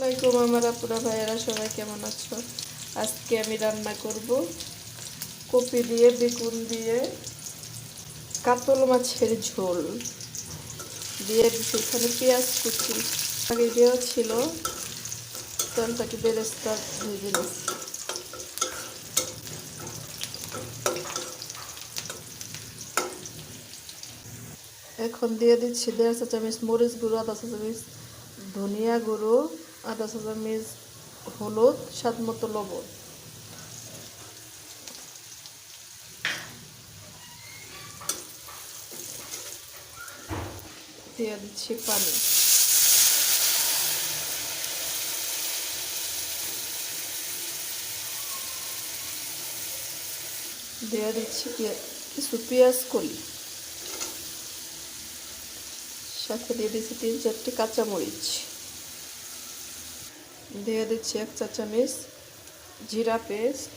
আসসালামাইকুম আমার আপুরা ভাইয়েরা, সবাই কেমন আছো? আজকে আমি রান্না করব কপি দিয়ে, বেগুন দিয়ে, কাতল মাছের ঝোল দিয়ে সেখানে পেঁয়াজ কুচি। আগে দেওয়া ছিল তেলটাকে বেরেস্তা ভেজে নিচ্ছি এখন দিয়ে দিচ্ছি দেড় চা মরিচ গুঁড়ো, আধা চা ধনিয়া গুঁড়ো আধা চা চামচ হলুদ, স্বাদ মতো লবণ। দিয়ে দিচ্ছি পানি। দিয়ে দিচ্ছি কিছু পেঁয়াজ কলি। সাথে দিয়ে দিচ্ছি তিন চারটি কাঁচামরিচ। দিয়ে দিচ্ছি এক চা চামচ জিরা পেস্ট,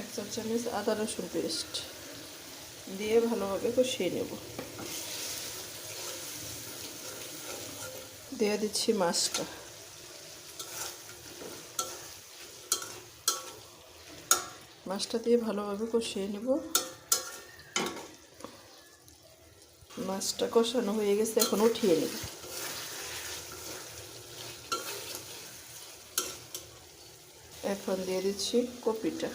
এক চা চামচ আদা রসুন পেস্ট দিয়ে ভালোভাবে কষিয়ে নেব। দিয়ে দিচ্ছি মাছটা। মাছটা দিয়ে ভালোভাবে কষিয়ে নেব। মাছটা কষানো হয়ে গেছে, এখন উঠিয়ে নেব। এখন দিয়ে দিচ্ছি কপিটা।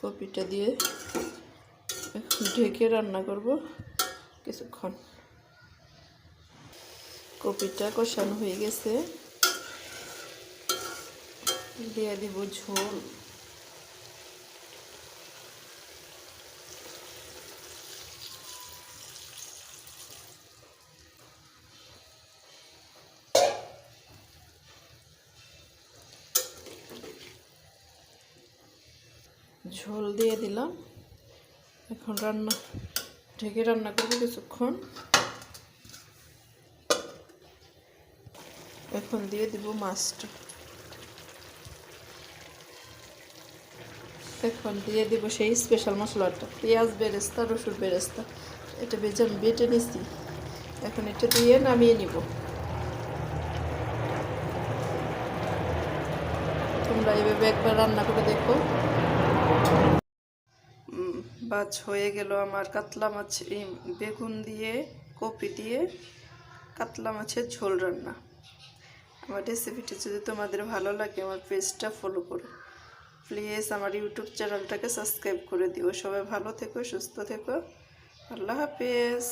কপিটা দিয়ে ঢেকে রান্না করব কিছুক্ষণ। কপিটা কষানো হয়ে গেছে। দিয়ে দিব ঝোল। ঝোল দিয়ে দিলাম। এখন রান্না, ঢেকে রান্না করব কিছুক্ষণ। এখন দিয়ে দিব মাছটা। এখন দিয়ে দিব সেই স্পেশাল মশলাটা। পেঁয়াজ বেরেস্তা, রসুন বেরেস্তা। এটা বেজে আমি বেটে নিছি। এখন এটা দিয়ে নামিয়ে নিব। তোমরা এভাবে একবার রান্না করে দেখো। বাজ হয়ে গেল আমার কাতলা মাছ বেগুন দিয়ে, কপি দিয়ে কাতলা মাছের ঝোল রান্না। আমার রেসিপিটি যদি তোমাদের ভালো লাগে, আমার পেজটা ফলো করো। প্লিজ আমার ইউটিউব চ্যানেলটাকে সাবস্ক্রাইব করে দিও। সবাই ভালো থেকো, সুস্থ থেকো। আল্লাহ হাফেজ।